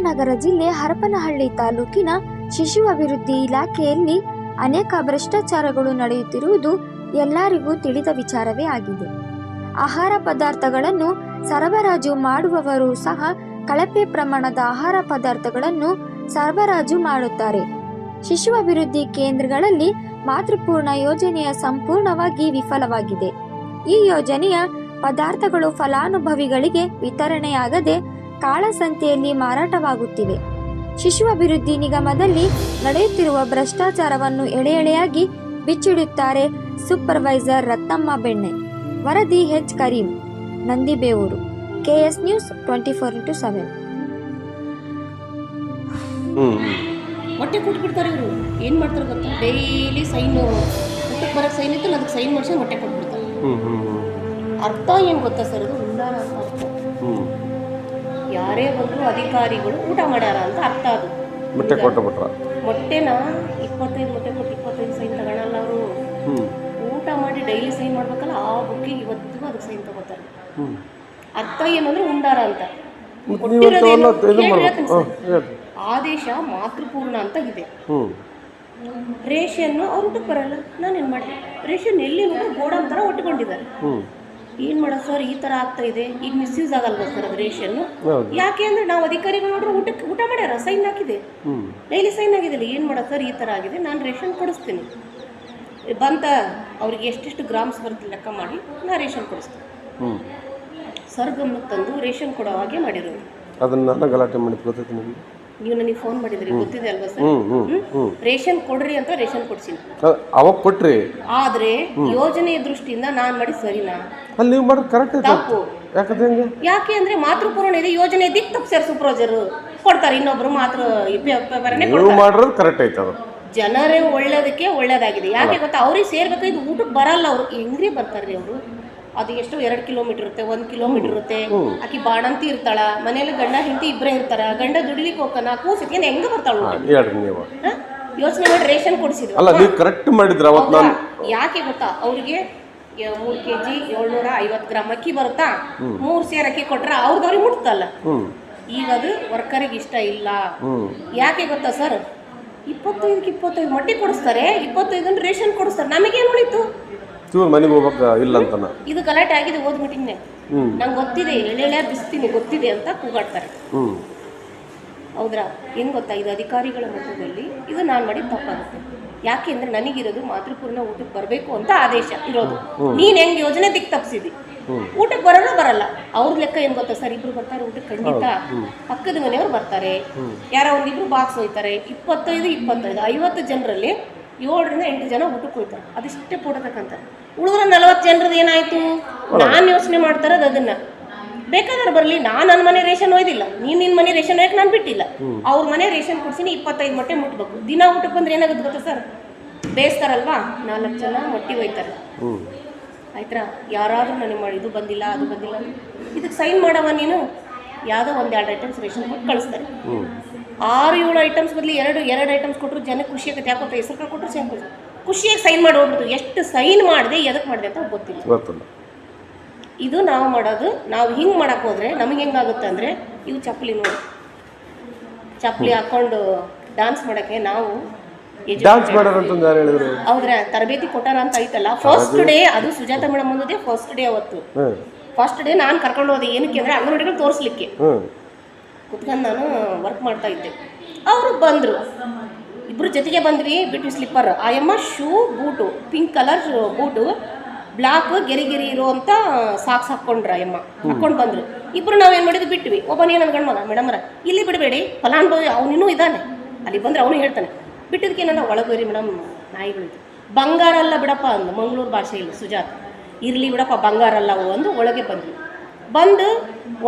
ವಿಜಯನಗರ ಜಿಲ್ಲೆ ಹರಪನಹಳ್ಳಿ ತಾಲೂಕಿನ ಶಿಶು ಅಭಿವೃದ್ಧಿ ಇಲಾಖೆಯಲ್ಲಿ ಅನೇಕ ಭ್ರಷ್ಟಾಚಾರಗಳು ನಡೆಯುತ್ತಿರುವುದು ಎಲ್ಲರಿಗೂ ತಿಳಿದ ವಿಚಾರವೇ ಆಗಿದೆ. ಆಹಾರ ಪದಾರ್ಥಗಳನ್ನು ಸರಬರಾಜು ಮಾಡುವವರು ಸಹ ಕಳಪೆ ಪ್ರಮಾಣದ ಆಹಾರ ಪದಾರ್ಥಗಳನ್ನು ಸರಬರಾಜು ಮಾಡುತ್ತಾರೆ. ಶಿಶು ಅಭಿವೃದ್ಧಿ ಕೇಂದ್ರಗಳಲ್ಲಿ ಮಾತೃಪೂರ್ಣ ಯೋಜನೆಯ ಸಂಪೂರ್ಣವಾಗಿ ವಿಫಲವಾಗಿದೆ. ಈ ಯೋಜನೆಯ ಪದಾರ್ಥಗಳು ಫಲಾನುಭವಿಗಳಿಗೆ ವಿತರಣೆಯಾಗದೆ ಕಾಳಸಂತೆಯಲ್ಲಿ ಮಾರಾಟವಾಗುತ್ತಿವೆ. ಶಿಶು ಅಭಿವೃದ್ಧಿ ನಿಗಮದಲ್ಲಿ ನಡೆಯುತ್ತಿರುವ ಭ್ರಷ್ಟಾಚಾರವನ್ನು ಎಳೆ ಎಳೆಯಾಗಿ ಬಿಚ್ಚಿಡುತ್ತಾರೆ ಸೂಪರ್ವೈಸರ್ ರತ್ನಮ್ಮ ಬೆಣ್ಣೆ. ವರದಿ H Karim Nandibevur. KS news twenty four into seven. ಹೊಟ್ಟೆ ಕೊಟ್ಬಿಡ್ತಾರೆ ಇವರು. ಏನು ಮಾಡ್ತಾರೆ ಗೊತ್ತಾ? ಡೈಲಿ ಸೈನು ಊಟಕ್ಕೆ ಬರೋಕ್ಕೆ ಸೈನ್ ಇತ್ತು ಅದಕ್ಕೆ ಸೈನ್ ಮಾಡಿಸಿ ಹೊಟ್ಟೆ ಕೊಟ್ಬಿಡ್ತಾರೆ ಹ್ಮ್ ಹ್ಮ್ ಹ್ಮ್. ಅರ್ಥ ಏನು ಗೊತ್ತಾ ಸರ್ ಅದು ಯಾರೇ ಬಂದರೂ ಅಧಿಕಾರಿಗಳು ಊಟ ಮಾಡ್ಯಾರ ಅಂತ ಅರ್ಥ ಅದು. ಮೊಟ್ಟೆ ಕೊಟ್ಟು ಬಿಟ್ರ? ಮೊಟ್ಟೆನ ಇಪ್ಪತ್ತೈದು ಮೊಟ್ಟೆ ಕೊಟ್ಟು ಇಪ್ಪತ್ತೈದು ಸೈನ್ ತಗೊಳಲ್ಲ ಅವರು. ಊಟ ಮಾಡಿ ಡೈಲಿ ಸೈನ್ ಮಾಡ್ಬೇಕಲ್ಲ ಆ ಬುಕ್ಕಿಗೆ ಇವತ್ತಿಗೂ ಅದಕ್ಕೆ ಸೈನ್ ತಗೋತಾರೆ. ಅರ್ಥ ಏನಂದ್ರೆ ಉಂಡಾರ ಅಂತ. ಆದೇಶ ಮಾತೃಪೂರ್ಣ ಅಂತ ಇದೆ. ರೇಷನ್ನು ಅವ್ರ ಊಟಕ್ಕೆ ಬರಲ್ಲ. ನಾನೇನು ಮಾಡಿದೆ ರೇಷನ್ ಎಲ್ಲಿ ಗೋಡನ್ ಥರ ಒಟ್ಕೊಂಡಿದ್ದಾರೆ. ಹ್ಮ್. ಏನು ಮಾಡೋದು ಸರ್ ಈ ಥರ ಆಗ್ತಾ ಇದೆ. ಈಗ ಮಿಸ್ಯೂಸ್ ಆಗಲ್ವಾ ಸರ್ ಅದು ರೇಷನ್ನು ಯಾಕೆ ಅಂದರೆ ನಾವು ಅಧಿಕಾರಿಗಳು ನೋಡ್ರೆ ಊಟಕ್ಕೆ ಊಟ ಮಾಡ್ಯಾರ ಸೈನ್ ಹಾಕಿದೆ. ಡೈಲಿ ಸೈನ್ ಆಗಿದೆ ಏನು ಮಾಡೋದು ಸರ್ ಈ ಥರ ಆಗಿದೆ. ನಾನು ರೇಷನ್ ಕೊಡಿಸ್ತೀನಿ. ಬಂತ ಅವ್ರಿಗೆ ಎಷ್ಟೆಷ್ಟು ಗ್ರಾಮ್ಸ್ ಬರುತ್ತೆ ಲೆಕ್ಕ ಮಾಡಿ ನಾ ರೇಷನ್ ಕೊಡಿಸ್ತೀನಿ. ಸರ್ ಗಮನಕ್ಕೆ ತಂದು ರೇಷನ್ ಕೊಡೋ ಹಾಗೆ ಮಾಡಿರೋದು. ಅದನ್ನೆಲ್ಲ ಗಲಾಟೆ ಮಾಡಿದ್ ಗೊತ್ತೈತೆ ನಿಮಗೆ? ನೀವು ನನಗೆ ಫೋನ್ ಮಾಡಿದ್ರಿ ಗೊತ್ತಿದೆ ಅಲ್ವಾ ಸರ್? ರೇಷನ್ ಕೊಡ್ರಿ ಅಂತ ರೇಷನ್ ಕೊಡ್ಸಿನಿ. ಅವಾಗ ಕೊಟ್ರಿ. ಆದ್ರೆ ಯೋಜನೆಯ ದೃಷ್ಟಿಯಿಂದ ನಾನು ಮಾಡಿ ಸರಿನಾ? ಅಲ್ಲಿ ನೀವು ಮಾಡೋದು ಕರೆಕ್ಟ್ ತಪ್ಪು. ಯಾಕಂದ್ರೆ ಹೆಂಗೆ? ಯಾಕೆ ಅಂದ್ರೆ ಮಾತೃಪೂರ್ಣ ಇದೆ ಯೋಜನೆ ದಿಕ್ ತಪ್ಪಿಸ್ಯಾರ ಸೂಪರ್ವೈಸರ್ ಕೊಡ್ತಾರೆ ಇನ್ನೊಬ್ರು ಮಾತೃ ನೀವು ಮಾಡಿರೋದು ಕರೆಕ್ಟ್ ಐತೆ ಅದು. ಜನರೇ ಒಳ್ಳೇದಕ್ಕೆ ಒಳ್ಳೇದಾಗಿದೆ. ಯಾಕೆ ಗೊತ್ತಾ? ಅವ್ರಿಗೆ ಸೇರ್ಬೇಕು ಇದು ಊಟಕ್ಕೆ ಬರಲ್ಲ ಅವರು. ಹೆಂಗ್ರಿ ಬರ್ತಾರ್ರಿ ಅವರು? ಅದು ಎಷ್ಟು ಎರಡು ಕಿಲೋಮೀಟರ್ ಇರುತ್ತೆ ಒಂದು ಕಿಲೋಮೀಟರ್ ಇರುತ್ತೆ. ಆಕಿ ಬಾಣಂತಿ ಇರ್ತಾಳ ಮನೇಲಿ ಗಂಡ ಹೆಂಡತಿ ಇಬ್ಬರೇ ಇರ್ತಾರ ಗಂಡ ದುಡಿಲಿಕ್ಕೆ ಹೋಗ್ತಾನ ಕೂಸಿಗೆ ಹೆಂಗ ಬರ್ತಾಳ ಹೇಳ್ರಿ ನೀವು. ಯೋಚನೆ ಮಾಡಿ ರೇಷನ್ ಕೊಡಿಸಿದ್ರು. ಅಲ್ಲ ನೀವು ಕರೆಕ್ಟ್ ಮಾಡಿದ್ರ ಅವತ್ತು ನಾನು ಯಾಕೆ ಗೊತ್ತಾ? ಅವ್ರಿಗೆ ಮೂರು ಕೆ ಜಿ ಏಳ್ನೂರ ಐವತ್ತು ಗ್ರಾಮ್ ಅಕ್ಕಿ ಬರುತ್ತಾ? ಮೂರು ಸೇರ್ ಅಕ್ಕಿ ಕೊಟ್ರೆ ಅವ್ರದವ್ರಿಗೆ ಮುಟ್ತಲ್ಲ. ಹ್ಮ್. ಈಗ ಅದು ವರ್ಕರಿಗೆ ಇಷ್ಟ ಇಲ್ಲ. ಯಾಕೆ ಗೊತ್ತಾ ಸರ್? ಇಪ್ಪತ್ತೈದಕ್ಕೆ ಇಪ್ಪತ್ತೈದು ಮಟ್ಟಿ ಕೊಡಿಸ್ತಾರೆ ಇಪ್ಪತ್ತೈದನ್ನು ರೇಷನ್ ಕೊಡಿಸ್ತಾರೆ. ನಮಗೇನು ಉಳಿತು ಚೂರು ಮನೆಗೆ ಹೋಗ್ಬೇಕು? ಇಲ್ಲ ಅಂತನ? ಇದು ಗಲಾಟೆ ಆಗಿದೆ ಓದ್ಬಿಟ್ಟಿನ ನಂಗೆ ಗೊತ್ತಿದೆ ಎಳೆ ಎಳೆ ಬಿಸ್ತೀನಿ ಗೊತ್ತಿದೆ ಅಂತ ಕೂಗಾಡ್ತಾರೆ. ಹೌದ್ರಾ? ಏನು ಗೊತ್ತಾ? ಇದು ಅಧಿಕಾರಿಗಳ ಮಟ್ಟದಲ್ಲಿ ಇದು ನಾನು ಮಾಡಿದ ತಪ್ಪಾಗುತ್ತೆ. ಯಾಕೆ ಅಂದ್ರೆ ನನಗಿರೋದು ಮಾತೃಪೂರ್ಣ ಊಟಕ್ಕೆ ಬರಬೇಕು ಅಂತ ಆದೇಶ ಇರೋದು. ನೀನ್ ಹೆಂಗ್ ಯೋಜನೆ ದಿಕ್ ತಪ್ಪಿಸಿದಿ ಊಟಕ್ಕೆ ಬರೋಣ ಬರಲ್ಲ. ಅವ್ರ ಲೆಕ್ಕ ಏನು ಗೊತ್ತಾ ಸರ್? ಇಬ್ರು ಬರ್ತಾರೆ ಊಟಕ್ಕೆ ಖಂಡಿತ. ಪಕ್ಕದ ಮನೆಯವ್ರು ಬರ್ತಾರೆ. ಯಾರೋ ಒಂದಿಬ್ರು ಬಾಕ್ಸ್ ಹೋಯ್ತಾರೆ ಇಪ್ಪತ್ತೈದು ಇಪ್ಪತ್ತೈದು ಐವತ್ತು ಜನರಲ್ಲಿ ಏಳರಿಂದ ಎಂಟು ಜನ ಊಟಕ್ಕೆ ಹೋಯ್ತಾರೆ ಅದಿಷ್ಟೇ ಕೊಡಬೇಕಂತಾರೆ ಉಳಿದ್ರೆ ನಲವತ್ತು ಜನರದ್ದು ಏನಾಯ್ತು? ನಾನು ಯೋಚನೆ ಮಾಡ್ತಾರದು ಅದನ್ನ. ಬೇಕಾದ್ರೆ ಬರಲಿ ನಾನು ನನ್ನ ಮನೆ ರೇಷನ್ ಒಯ್ದಿಲ್ಲ. ನೀನು ನಿನ್ನ ಮನೆ ರೇಷನ್ ಒಯ್ಯಕ್ಕೆ ನಾನು ಬಿಟ್ಟಿಲ್ಲ. ಅವ್ರ ಮನೆ ರೇಷನ್ ಕೊಡ್ಸಿನಿ ಇಪ್ಪತ್ತೈದು ಮೊಟ್ಟೆ ಮುಟ್ಬೇಕು. ದಿನ ಊಟಕ್ಕೆ ಬಂದ್ರೆ ಏನಾಗುತ್ತೆ ಗೊತ್ತಾ ಸರ್? ಬೇಯಿಸ್ತಾರಲ್ವಾ? ನಾಲ್ಕು ಜನ ಮೊಟ್ಟಿ ಒಯ್ತಾರೆ. ಆಯ್ತಾ ಯಾರಾದರೂ ನನಗೆ ಮಾಡಿ ಇದು ಬಂದಿಲ್ಲ ಅದು ಬಂದಿಲ್ಲ ಇದಕ್ಕೆ ಸೈನ್ ಮಾಡವ ನೀನು? ಯಾವುದೋ ಒಂದು ಎರಡು ಐಟಮ್ಸ್ ರೇಷನ್ ಕೊಟ್ಟು ಕಳಿಸ್ತಾರೆ. ಆರು ಏಳು ಐಟಮ್ಸ್ ಬದಲು ಎರಡು ಎರಡು ಐಟಮ್ಸ್ ಕೊಟ್ಟರು ಜನಕ್ಕೆ ಖುಷಿ ಆಗುತ್ತೆ. ಯಾಕೋ ಹೆಸರು ಕೊಟ್ಟರು ಸೇಮ್ ಕೊಡ್ತಾರೆ ಖುಷಿಯಾಗಿ ಸೈನ್ ಮಾಡಿ ಹೋಗ್ಬಿಡ್ತು. ಎಷ್ಟು ಸೈನ್ ಮಾಡಿದೆ ಎದಕ್ಕೆ ಮಾಡಿದೆ ಅಂತ ಗೊತ್ತಿಲ್ಲ. ಗೊತ್ತಿಲ್ಲ. ಇದು ನಾವು ಮಾಡೋದು ನಾವು ಹಿಂಗೆ ಮಾಡಕ್ಕೆ ಹೋದರೆ ನಮಗೆ ಹೆಂಗಾಗುತ್ತೆ ಅಂದರೆ ಇವು ಚಪ್ಪಲಿ ನೋಡಿ. ಚಪ್ಪಲಿ ಹಾಕ್ಕೊಂಡು ಡಾನ್ಸ್ ಮಾಡೋಕ್ಕೆ ನಾವು ಡ್ಯಾನ್ಸ್ ಯಾರು ಹೇಳಿದ್ರು? ಹೌದ್ರ ತರಬೇತಿ ಕೊಟ್ಟಾರ ಅಂತ ಐತಲ್ಲ. ಫಸ್ಟ್ ಡೇ ಅದು ಸುಜಾತ ಮೇಡಮ್ ಮುಂದೆ ಫಸ್ಟ್ ಡೇ ಅವತ್ತು. ಫಸ್ಟ್ ಡೇ ನಾನು ಕರ್ಕೊಂಡು ಹೋದೆ. ಏನಕ್ಕೆ ಅಂದ್ರೆ ಅಂಗನವಾಡಿಗಳು ತೋರಿಸ್ಲಿಕ್ಕೆ. ಕುತ್ಕೊಂಡು ನಾನು ವರ್ಕ್ ಮಾಡ್ತಾ ಇದ್ದೆ. ಅವರು ಬಂದರು. ಇಬ್ಬರು ಜೊತೆಗೆ ಬಂದ್ವಿ, ಬಿಟ್ಟು ಸ್ಲಿಪ್ಪರ್ ಐ ಯಮ್ಮ shoe boot pink colour boot black ಗೆರಿ ಗೆರಿ ಇರುವಂಥ ಸಾಕ್ಸ್ ಹಾಕ್ಕೊಂಡ್ರ ಯಮ್ಮ. ಹಾಕ್ಕೊಂಡು ಬಂದರು. ಇಬ್ಬರು ನಾವೇನು ಮಾಡಿದ್ವಿ, ಬಿಟ್ವಿ. ಒಬ್ಬನೇ ನನ್ನ ಗಂಡ ಮಗ ಮೇಡಮ್ರ ಇಲ್ಲಿ ಬಿಡಬೇಡಿ ಫಲಾನುಭವಿ ಅವನಿನ್ನೂ ಇದ್ದಾನೆ. ಅಲ್ಲಿ ಬಂದ್ರೆ ಅವನು ಹೇಳ್ತಾನೆ ಬಿಟ್ಟಿದ್ದಕ್ಕೆ ನನ್ನ ಒಳಗೋರಿ ಮೇಡಮ್ ನಾಯಿಗಳು ಬಂಗಾರ ಅಲ್ಲ ಬಿಡಪ್ಪ ಅಂದು ಮಂಗಳೂರು ಭಾಷೆಯಲ್ಲಿ ಸುಜಾತ. ಇರಲಿ ಬಿಡಪ್ಪ, ಬಂಗಾರ ಅಲ್ಲ ಅವು ಅಂದು ಒಳಗೆ ಬಂದ್ವಿ ಬಂದು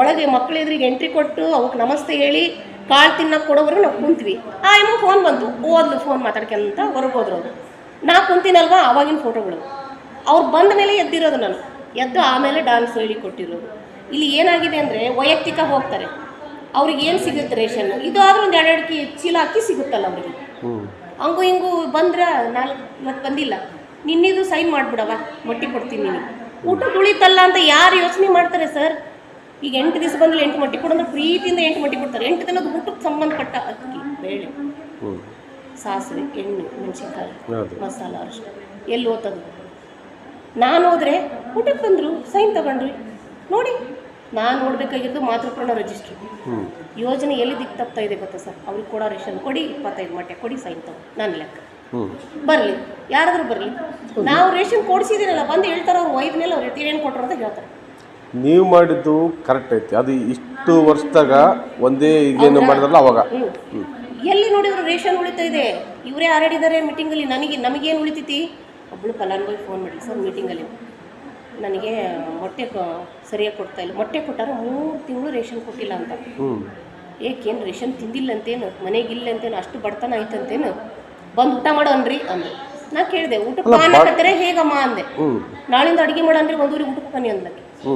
ಒಳಗೆ ಮಕ್ಳ ಎದುರಿಗೆ ಎಂಟ್ರಿ ಕೊಟ್ಟು ಅವಕ್ಕೆ ನಮಸ್ತೆ ಹೇಳಿ ಕಾಳು ತಿನ್ನೋಕೆ ಕೊಡೋವರೆಗೂ ನಾವು ಕುಂತ್ವಿ. ಆ ಇಮ್ಮ ಫೋನ್ ಬಂತು. ಓದ್ಲು ಫೋನ್ ಮಾತಾಡ್ಕೊಂತ ಹೊರಗೆ ಹೋದ್ರು ಅವರು. ನಾ ಕುಂತೀನಲ್ವಾ? ಆವಾಗಿನ ಫೋಟೋಗಳು ಅವ್ರು ಬಂದ ಮೇಲೆ ಎದ್ದಿರೋದು ನಾನು. ಎದ್ದು ಆಮೇಲೆ ಡಾನ್ಸ್ ಹೇಳಿ ಕೊಟ್ಟಿರೋದು. ಇಲ್ಲಿ ಏನಾಗಿದೆ ಅಂದರೆ ವೈಯಕ್ತಿಕ ಹೋಗ್ತಾರೆ. ಅವ್ರಿಗೆ ಏನು ಸಿಗುತ್ತೆ ರೇಷನ್? ಇದು ಆದರೂ ಒಂದು ಎರಡೆರಡು ಕಿ ಚೀಲ ಅಕ್ಕಿ ಸಿಗುತ್ತಲ್ಲ ಅವರಿಗೆ. ಹಂಗೂ ಹಿಂಗೂ ಬಂದ್ರೆ ನಾಲ್ಕು ಇವತ್ತು ಬಂದಿಲ್ಲ. ನಿನ್ನಿದು ಸೈನ್ ಮಾಡಿಬಿಡವ ಮೊಟ್ಟಿ ಕೊಡ್ತೀನಿ ನೀನು ಊಟ ಉಳಿತಲ್ಲ ಅಂತ ಯಾರು ಯೋಚನೆ ಮಾಡ್ತಾರೆ ಸರ್? ಈಗ ಎಂಟು ದಿವಸ ಬಂದಲ್ಲಿ ಎಂಟು ಮಟ್ಟಿ ಕೊಡು ಅಂದ್ರೆ ಪ್ರೀತಿಯಿಂದ ಎಂಟು ಮಟ್ಟಿ ಕೊಡ್ತಾರೆ. ಎಂಟು ದಿನದ ಊಟಕ್ಕೆ ಸಂಬಂಧಪಟ್ಟ ಅಕ್ಕಿ ಬೇಳೆ ಸಾಸಿವೆ ಎಣ್ಣೆ ಮೆಣಸಿನ್ಕಾಯಿ ಮಸಾಲ ಅರಿಶಿನ ಎಲ್ಲಿ ಓದ್ತದ? ನಾನು ಹೋದ್ರೆ ಊಟಕ್ಕೆ ಬಂದರು ಸೈನ್ ತಗೊಂಡ್ರಿ. ನೋಡಿ ನಾನು ನೋಡಬೇಕಾಗಿರೋದು ಮಾತೃಪೂರ್ಣ ರಿಜಿಸ್ಟ್ರಿ. ಯೋಜನೆ ಎಲ್ಲಿ ದಿಕ್ಕ ತಪ್ತಾ ಇದೆ ಗೊತ್ತಾ ಸರ್? ಅವ್ರಿಗೆ ಕೊಡೋ ರೇಷನ್ ಕೊಡಿ ಇಪ್ಪತ್ತೈದು ಮೊಟ್ಟೆ ಕೊಡಿ ಸೈನ್ ತಗೋ ನನ್ನ ಲೆಕ್ಕ. ಬರಲಿ ಯಾರಾದರೂ ಬರಲಿ. ನಾವು ರೇಷನ್ ಕೊಡಿಸಿದ್ದೀನಲ್ಲ ಬಂದು ಹೇಳ್ತಾರೆ ಅವ್ರು ವೈದ್ಯ ಮೇಲೆ ಅವ್ರು ಏನು ಕೊಟ್ಟರು ಅಂತ ಹೇಳ್ತಾರೆ. ನೀವು ಮಾಡಿದ್ದು ಕರೆಕ್ಟ್ ಐತಿ. ಅದು ಇಷ್ಟು ವರ್ಷದಾಗ ಒಂದೇ ಇದೇನು ಮಾಡಿದ್ರಲ್ಲ ಅವಾಗ. ಎಲ್ಲಿ ನೋಡಿದ್ರು ರೇಷನ್ ಉಳಿತಾ ಇದೆ? ಇವರೇ ಆರಾಡಿದ್ದಾರೆ ಮೀಟಿಂಗಲ್ಲಿ ನನಗೆ ನಮಗೇನು ಉಳಿತೈತಿ? ಒಬ್ಬಳು ಫಲಾನುಭವಿ ಫೋನ್ ಮಾಡಿ ಸರ್ ಮೀಟಿಂಗಲ್ಲಿ ನನಗೆ ಮೊಟ್ಟೆ ಸರಿಯಾಗಿ ಕೊಡ್ತಾ ಇಲ್ಲ. ಮೊಟ್ಟೆ ಕೊಟ್ಟಾರ ಮೂರು ತಿಂಗಳು ರೇಷನ್ ಕೊಟ್ಟಿಲ್ಲ ಅಂತ. ಏಕೇನು ರೇಷನ್ ತಿಂದಿಲ್ಲ ಅಂತೇನು ಇಲ್ಲ ಅಂತೇನು ಅಷ್ಟು ಬಡತನ ಐತಂತೇನು ಬಂದು ಊಟ ಮಾಡೋನ್ರಿ ಅಂದೆ. ನಾ ಕೇಳಿದೆ ಊಟಕ್ಕೆ ಹೇಗಮ್ಮ ಅಂದೆ. ನಾಳಿಂದ ಅಡುಗೆ ಮಾಡಂದ್ರೆ ಒಂದೂರಿಗೆ ಊಟಕ್ಕೆ ಬನ್ನಿ ಅಂದಕ್ಕೆ ಹ್ಞೂ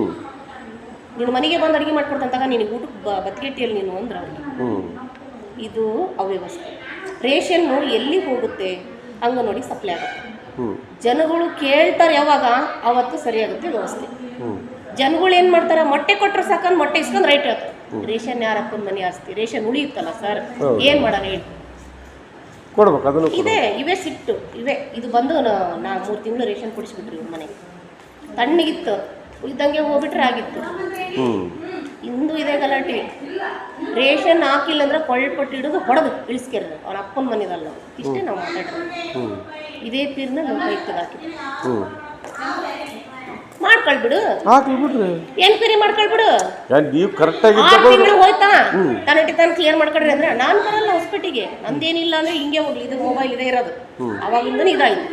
ನೀನು ಮನೆಗೆ ಬಂದು ಅಡುಗೆ ಮಾಡ್ಕೊಡ್ತಂತಾಗ ನಿನಗೆ ಊಟಕ್ಕೆ ಬ ನೀನು ಅಂದ್ರೆ ಅವ್ರಿಗೆ ಹ್ಞೂ ಇದು ಅವ್ಯವಸ್ಥೆ. ರೇಷನ್ನು ಎಲ್ಲಿ ಹೋಗುತ್ತೆ ಅಂಗನವಾಡಿ ಸಪ್ಲೈ ಆಗುತ್ತೆ. ಜನಗಳು ಕೇಳ್ತಾರೆ ಯಾವಾಗ ಅವತ್ತು ಸರಿಯಾಗುತ್ತೆ ವ್ಯವಸ್ಥೆ. ಜನಗಳು ಏನು ಮಾಡ್ತಾರೆ ಮೊಟ್ಟೆ ಕೊಟ್ಟರೆ ಸಾಕಂದು ಮೊಟ್ಟೆ ಇಸ್ಕೊಂಡು ರೈಟ್ ಹೇಳ್ತಾರೆ ರೇಷನ್ ಯಾರು ಅಪ್ಪನ ಮನೆ ಆಸ್ತಿ? ರೇಷನ್ ಉಳಿಯುತ್ತಲ್ಲ ಸರ್? ಏನು ಮಾಡೋಣ ಹೇಳಿ. ಕೊಡ್ಬೇಕು ಅದನ್ನು. ಇದೆ ಇವೇ ಸಿಟ್ಟು. ಇವೇ ಇದು ಬಂದು ನಾ- ಮೂರು ತಿಂಗಳು ರೇಷನ್ ಕೊಡಿಸ್ಬಿಟ್ರಿ ಇವ್ರ ಮನೆಗೆ. ತಣ್ಣಗಿತ್ತು. ಇದ್ದಂಗೆ ಹೋಗ್ಬಿಟ್ರೆ ಆಗಿತ್ತು. ಇಂದು ಇದೆ ಗಲಾಟೆ. ರೇಷನ್ ಹಾಕಿಲ್ಲ ಅಂದ್ರೆ ಕೊಳ್ಳಪಟ್ಟು ಹಿಡಿದು ಹೊಡೆದು ಇಳಿಸ್ಕೆರ್ದು. ಅವ್ನ ಅಪ್ಪನ ಮನೆದಲ್ಲ ಇಷ್ಟೇ ನಾವು ಮಾತಾಡೋದು. ಇದೇ ಪೀರ್ನ ನಮ್ಮ ಹಾಕಿದ್ವಿ ಹ್ಞೂ ಮಾಡ್ಕೊಳ್ಬಿಡು ಹಾಕ್ಲಿ ಬಿಡ್ರಿ. ಎನ್ಕ್ವೈರಿ ಮಾಡ್ಕೊಳ್ಬಿಡು ನೀವು ಕರೆಕ್ಟಾಗಿ ಆರು ತಿಂಗಳು ಹೋಯ್ತಾ? ತನ್ನಟಿ ತಾನು ಕ್ಲಿಯರ್ ಮಾಡ್ಕೊಡ್ರಿ ಅಂದ್ರೆ ನಾನು ಬರಲ್ಲ ಹಾಸ್ಪಿಟಿಗೆ ನಂದೇನಿಲ್ಲ ಅಂದ್ರೆ ಹಿಂಗೆ ಹೋಗ್ಲಿ. ಇದು ಮೊಬೈಲ್ ಇದೆ ಇರೋದು. ಅವಾಗಿಂದ ಇದಾಯ್ತು.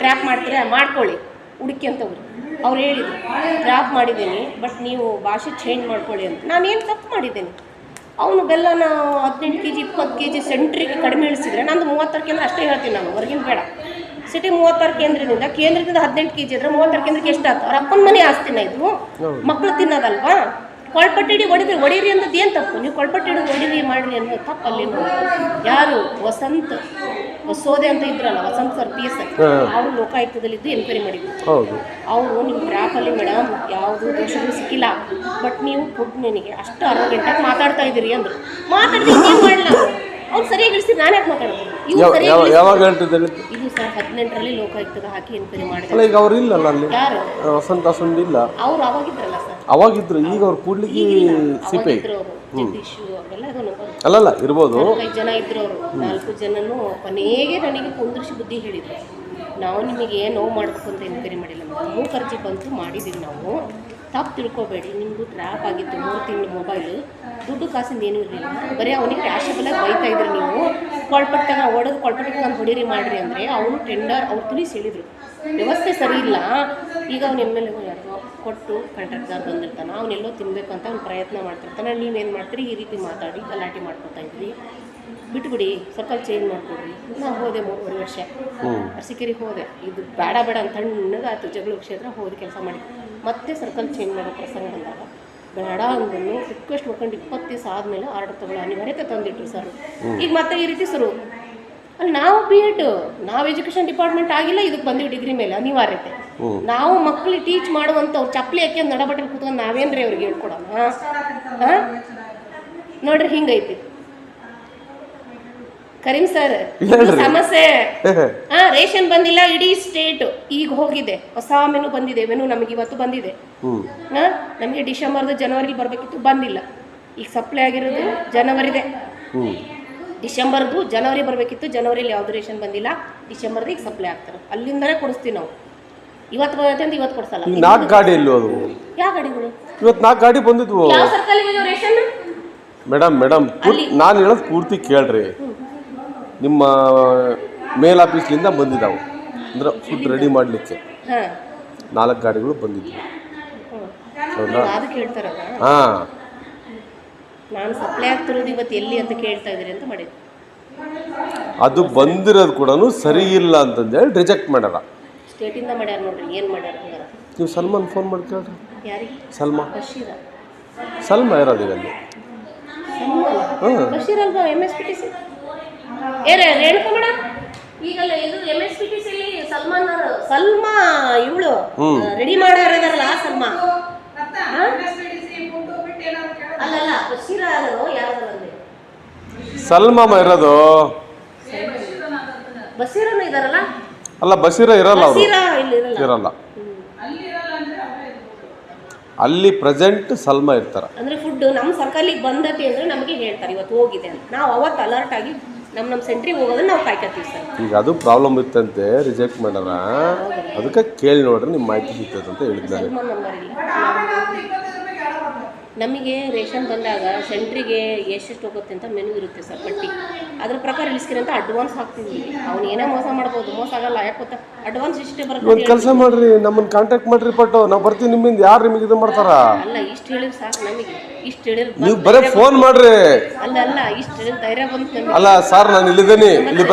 ಟ್ರ್ಯಾಪ್ ಮಾಡ್ತೀರಾ? ಮಾಡ್ಕೊಳ್ಳಿ. ಹುಡುಕಿ ಅಂತ ಹೋಗ್ರಿ. ಅವ್ರು ಹೇಳಿದ್ರು ಡ್ರಾಪ್ ಮಾಡಿದ್ದೀನಿ ಬಟ್ ನೀವು ಭಾಷೆ ಚೇಂಜ್ ಮಾಡ್ಕೊಳ್ಳಿ ಅಂತ. ನಾನೇನು ತಪ್ಪು ಮಾಡಿದ್ದೀನಿ? ಅವನು ಬೆಲ್ಲನ ಹದಿನೆಂಟು ಕೆ ಜಿ ಇಪ್ಪತ್ತು ಕೆ ಜಿ ಸೆಂಟ್ರಿಗೆ ಕಡಿಮೆ ಇಳಿಸಿದ್ರೆ ನಂದು ಮೂವತ್ತಾರು ಕೇಂದ್ರ ಅಷ್ಟೇ ಹೇಳ್ತೀನಿ ನಾನು ಹೊರಗಿನ ಬೇಡ. ಸಿಟಿ ಮೂವತ್ತಾರು ಕೇಂದ್ರದಿಂದ ಕೇಂದ್ರದಿಂದ ಹದಿನೆಂಟು ಕೆ ಜಿ ಇದ್ರೆ ಮೂವತ್ತಾರು ಕೇಂದ್ರಕ್ಕೆ ಎಷ್ಟು ಆಯ್ತು ಅವ್ರ ಅಪ್ಪನ ಮನೆ ಆಸ್ತಿನ ಇದು? ಮಕ್ಕಳು ತಿನ್ನೋದಲ್ವಾ? ಕೊಳ್ಪಟ್ಟಿಡಿ ಹೊಡಿದ್ರಿ ಹೊಡೀರಿ ಅನ್ನೋದು ಏನು ತಪ್ಪು? ನೀವು ಕೊಳ್ಪಟ್ಟಿಡಿ ಹೊಡೀರಿ ಮಾಡಿರಿ ಅನ್ನೋದು ತಪ್ಪು ಅಲ್ಲಿ ಯಾರು? ವಸಂತ್. ವಸೋದೆ ಅಂತ ಇದ್ರಲ್ಲ ವಸಂತ ಸರ್ ಪಿ ಎಸ್ ಅವರು ಲೋಕಾಯುಕ್ತದಲ್ಲಿದ್ದು ಎನ್ಕ್ವೈರಿ ಮಾಡಿದ್ರು. ಹೌದು. ಅವರು ನಿಮ್ಮ ಅಲ್ಲಿ ಮೇಡಮ್ ಯಾವುದು ದೋಷಗಳು ಸಿಕ್ಕಿಲ್ಲ. ಬಟ್ ನೀವು ಫುಡ್ ನನಗೆ ಅಷ್ಟು ಅರ್ಧ ಗಂಟೆಗೆ ಮಾತಾಡ್ತಾ ಇದ್ದೀರಿ ಅಂದ್ರು. ಏನು ಮಾಡಲ್ಲ ಅವ್ರು ಸರಿಯಾಗಿ ಇಳಿಸಿ ನಾನು ಯಾಕೆ ಮಾತಾಡೋದು? ಯಾವಾಗ ಇದು ಸರ್ ಹದಿನೆಂಟರಲ್ಲಿ ಲೋಕಾಯುಕ್ತದ ಹಾಕಿ ಎನ್ಕ್ವೈರಿ ಮಾಡಿದ್ರು. ಈಗ ಅವ್ರು ಇಲ್ಲಲ್ಲ ಅಲ್ಲಿ. ಯಾರು? ವಸಂತ ಅವ್ರು ಅವಾಗಿದ್ರಲ್ಲ ಸರ್ ಅವಾಗಿದ್ರು ಈಗ ಅವ್ರು ಕೂಡ್ಲಿಕ್ಕೆ ಜಗದೀಶ್ ಅದನ್ನು ಅಲ್ಲಲ್ಲ ಇರ್ಬೋದು. ನಾಲ್ಕೈದು ಜನ ಇದ್ರು ಅವರು. ನಾಲ್ಕು ಜನನು ಕೊನೆಗೆ ನನಗೆ ಕುಂದ್ರಿಸಿ ಬುದ್ಧಿ ಹೇಳಿದ್ರು. ನಾವು ನಿಮಗೆ ಏನು ನೋವು ಮಾಡಬೇಕು ಅಂತ ಎನ್ಕ್ವೈರಿ ಮಾಡಿಲ್ಲ. ಮೂರು ಖರ್ಚಿ ಬಂತು ಮಾಡಿದ್ದೀವಿ ನಾವು. ತಪ್ಪು ತಿಳ್ಕೊಬೇಡಿ. ನಿಮ್ಮದು ಟ್ರ್ಯಾಪ್ ಆಗಿತ್ತು ಮೂರು ತಿಂಗಳು ಮೊಬೈಲು ದುಡ್ಡು ಕಾಸಿಂದ ಏನೂ ಇರಲಿಲ್ಲ. ಬರೀ ಅವನಿಗೆ ರ್ಯಾಷಬಲಾಗಿ ಬೈತಾ ಇದ್ರು ನೀವು. ಕೊಳ್ಪಟ್ಟಾಗ ಒಡೆದು ಕೊಳ್ಪಟ್ಟಿಗೆ ನಾನು ಹೊಡೀರಿ ಮಾಡಿರಿ ಅಂದರೆ ಅವನು ಟೆಂಡರ್ ಅವ್ರು ತುಳಿಸಿ ಹೇಳಿದರು ವ್ಯವಸ್ಥೆ ಸರಿ ಇಲ್ಲ. ಈಗ ಅವ್ನು ಎಂ ಎಲ್ ಎ ಯಾರಿಗೋ ಕೊಟ್ಟು ಕಾಂಟ್ರಾಕ್ಟ್ದಾರ್ ಬಂದಿರ್ತಾನೆ. ಅವನೆಲ್ಲೋ ಅಂತ ಅವ್ನು ಪ್ರಯತ್ನ ಮಾಡ್ತಿರ್ತಾನೆ. ನೀವೇನು ಮಾಡ್ತೀರಿ? ಈ ರೀತಿ ಮಾತಾಡಿ ಗಲಾಟೆ ಮಾಡ್ಕೊತಾ ಇದ್ರಿ. ಬಿಟ್ಬಿಡಿ ಸರ್ಕಲ್ ಚೇಂಜ್ ಮಾಡ್ಕೊಡ್ರಿ. ನಾನು ಹೋದೆ ಮೂರು ವರ್ಷ. ಅರಸಿಕೆರೆಗೆ ಹೋದೆ. ಇದು ಬೇಡ ಬೇಡ ಅಂತ ತಣ್ಣಗಾಯ್ತು ಜಗಳ ಕ್ಷೇತ್ರ ಹೋದ ಕೆಲಸ ಮಾಡಿ. ಮತ್ತೆ ಸರ್ಕಲ್ ಚೇಂಜ್ ಮಾಡೋ ಪ್ರಸಂಗ ಬಂದಾಗ ಬೇಡ ಅಂದನ್ನು ರಿಕ್ವೆಸ್ಟ್ ಮಾಡ್ಕೊಂಡು ಇಪ್ಪತ್ತು ದಿವಸ ಆದಮೇಲೆ ಆರ್ಡರ್ ತಗೊಳ್ಳೋ ಅನಿವಾರ್ಯತೆ ತಂದಿಟ್ರು ಸರ್ ಈಗ ಮತ್ತೆ ಈ ರೀತಿ ಶುರು. ಅಲ್ಲಿ ನಾವು ಬಿ ಎಡ್ ನಾವು ಎಜುಕೇಷನ್ ಡಿಪಾರ್ಟ್ಮೆಂಟ್ ಆಗಿಲ್ಲ ಇದಕ್ಕೆ ಬಂದಿವಿ ಡಿಗ್ರಿ ಮೇಲೆ ಅನಿವಾರ್ಯತೆ. ನಾವು ಮಕ್ಕಳಿಗೆ ಟೀಚ್ ಮಾಡುವಂಥವ್ರು ಚಪ್ಪಲಿ ಹಾಕಿ ನಡಬಟ್ಟೆ ಕೂತ್ಕೊಂಡು ನಾವೇನ್ರಿ ಅವ್ರಿಗೆ ಹೇಳ್ಕೊಡೋಣ ಹಾಂ? ನೋಡ್ರಿ ಹಿಂಗೈತಿ. ಕರೀಂ ಸರ್ ಸಮಸ್ಯೆ. ಹಾ ರೇಷನ್ ಬಂದಿಲ್ಲ ಇಡೀ ಸ್ಟೇಟ್ ಈಗ ಹೋಗಿದೆ. ಹೊಸ ಮೆನು ಬಂದಿದೆ ಮೆನು ನಮಗೆ ಇವತ್ತು ಬಂದಿದೆ. ಹಾ ನಮಗೆ ಡಿಸೆಂಬರ್ದು ಜನವರಿಗೆ ಬರಬೇಕಿತ್ತು ಬಂದಿಲ್ಲ. ಈಗ ಸಪ್ಲೈ ಆಗಿರೋದು ಜನವರಿದೆ. ಡಿಸೆಂಬರ್ದು ಜನವರಿ ಬರಬೇಕಿತ್ತು ಜನವರಿಲಿ ಯಾವುದು ರೇಷನ್ ಬಂದಿಲ್ಲ ಡಿಸೆಂಬರ್ದು ಈಗ ಸಪ್ಲೈ ಆಗ್ತಾರೆ. ಅಲ್ಲಿಂದಲೇ ಕೊಡಿಸ್ತೀವಿ ನಾವು. ಇವತ್ತು ಬರುತ್ತೆ ಅಂತ ಇವತ್ತು ಕೊಡಿಸಲ್ಲ. ನಾಲ್ಕು ಗಾಡಿ ಎಲ್ಲೂ ಅದು? ಯಾವ ಗಾಡಿಗಳು? ಇವತ್ತು ನಾಲ್ಕು ಗಾಡಿ ಬಂದಿದ್ವು. ಯಾವ ಸರ್ಕಲ್ ರೇಷನ್? ಮೇಡಮ್ ಮೇಡಮ್ ನಾನು ಹೇಳೋದು ಪೂರ್ತಿ ಕೇಳ್ರಿ. ನಿಮ್ಮ ಮೇಲ್ ಆಫೀಸ್ಲಿಂದ ಬಂದಿದ್ದಾವೆ. ಅಂದ್ರೆ ಫುಡ್ ರೆಡಿ ಮಾಡಲಿಕ್ಕೆ. ಹಾ. ನಾಲ್ಕು ಗಾಡಿಗಳು ಬಂದಿದ್ವು. ಹೌದಾ? ಹಾಂ. ನಾನು ಸಪ್ಲೈ ಆಗ್ತಿರೋದು ಇವತ್ತು ಎಲ್ಲಿ ಅಂತ ಕೇಳ್ತಾ ಇದ್ದೀರಿ ಅಂತ ಮಾಡಿದ್ದು. ಅದು ಬಂದಿರೋದು ಕೂಡ ಸರಿ ಇಲ್ಲ ಅಂತಂದೇಳಿ ರಿಜೆಕ್ಟ್ ಮಾಡ್ಯಾರ. ಸ್ಟೇಟಿಂದ ಮಾಡ್ಯಾರ ನೋಡ್ರಿ ಏನು ಮಾಡ್ಯಾರ ಹಂಗಾರ. ನೀವು ಸಲ್ಮಾನ್ ಫೋನ್ ಮಾಡಿ ಕೇಳ್ರಿ. ಯಾರಿಗೆ? ಸಲ್ಮಾ. ಬಶೀರ. ಸಲ್ಮಾ ಇರೋದು ಈಗ ಅಲ್ಲಿ? ಹಾಂ. ಬಶೀರ್ ಅಲ್ವಾ M S P T C ಏ ರೇ- ರೇಣುಕಾ ಮೇಡಮ್ ಈಗಲ್ಲ ಇದು M S P T C Salman ಅವ್ರು. ಸಲ್ಮಾ ಇವಳು. ರೆಡಿ ಮಾಡೋರು ಇದಾರಲ್ಲ ಆ ಸಲ್ಮಾ. ಹಾ? ಅಲ್ಲಲ್ಲ ಬಸೀರ ಅನ್ನೋದು ಯಾರು ಅಂದೆ ಸಲ್ಮಾಮ ಇರೋದು. ಅಲ್ಲ ಬಸೀರ ಇರಲ್ಲ ಅವರು. ಇರಲ್ಲ. ಅಲ್ಲಿ ಪ್ರೆಸೆಂಟ್ ಸಲ್ಮಾ ಇರ್ತಾರೆ. ಅಂದ್ರೆ ಫುಡ್ ನಮ್ಮ ಸರ್ಕಲಿಗೆ ಬಂದತಿ ಅಂದ್ರೆ ನಮಗೆ ಹೇಳ್ತಾರೆ ಇವತ್ತು ಹೋಗಿದೆ ಅಂತ. ನಾವು ಅವತ್ತು ಅಲರ್ಟ್ ಆಗಿ ನಮ್ಮ ನಮ್ಮ ಸೆಂಟ್ರಿಗೆ ಹೋಗೋದನ್ನ ನಾವು ಕಾಯ್ಕತ್ತೀವಿ ಸರ್. ಈಗ ಅದು ಪ್ರಾಬ್ಲಮ್ ಇತ್ತಂತೆ ರಿಜೆಕ್ಟ್ ಮಾಡ್ಯಾರ ಅದಕ್ಕೆ ಕೇಳಿ ನೋಡ್ರಿ ನಿಮ್ಮ ಮಾಹಿತಿ ಸಿಗ್ತದೆ ಅಂತ ಹೇಳಿದ್ದಾರೆ. ಸಲ್ಮಾನ್ ನಂಬರ್ ಇಲ್ಲ. ನಮಗೆ ರೇಷನ್ ಬಂದಾಗ ಸೆಂಟ್ರಿಗೆ ಎಷ್ಟೆಷ್ಟು ಹೋಗುತ್ತೆ ಅಂತ ಮೆನು ಇರುತ್ತೆ ಸರ್ ಪಟ್ಟಿ. ಅದ್ರ ಪ್ರಕಾರ ಇಳಿಸ್ಕಿರಿ ಅಂತ ಅಡ್ವಾನ್ಸ್ ಹಾಕ್ತೀವಿ. ಅವ್ನು ಏನೇ ಮೋಸ ಮಾಡ್ಬೋದು ಮೋಸ ಆಗಲ್ಲ ಯಾಕೆ ಗೊತ್ತಾ? ಅಡ್ವಾನ್ಸ್ ಇಷ್ಟೇ ಒಂದು ಬರುತ್ತೆ ಕೆಲಸ ಮಾಡ್ರಿ ನಮ್ಮನ್ನ ಕಾಂಟ್ಯಾಕ್ಟ್ ಮಾಡ್ರಿ ಪಟ್ಟು. ನಾವು ಬರ್ತೀವಿ ನಿಮ್ಮಿಂದ ಯಾರು ನಿಮಗೆ ಇದು ಮಾಡ್ತಾರ? ಅಲ್ಲ ಇಷ್ಟು ಹೇಳಿದ್ರೆ ಸಾಕು ನಮಗೆ. ಇಷ್ಟು ಹೇಳಿದ್ರೆ ನೀವು ಬರೀ ಫೋನ್ ಮಾಡ್ರಿ. ಅಲ್ಲ ಅಲ್ಲ ಇಷ್ಟು ಹೇಳಿದ್ರೆ ಧೈರ್ಯ ಬಂತು ನಮಗೆ. ಅಲ್ಲ ಸರ್ ನಾನು ಇಲ್ಲಿದ್ದೀನಿ. ಇಲ್ಲಿ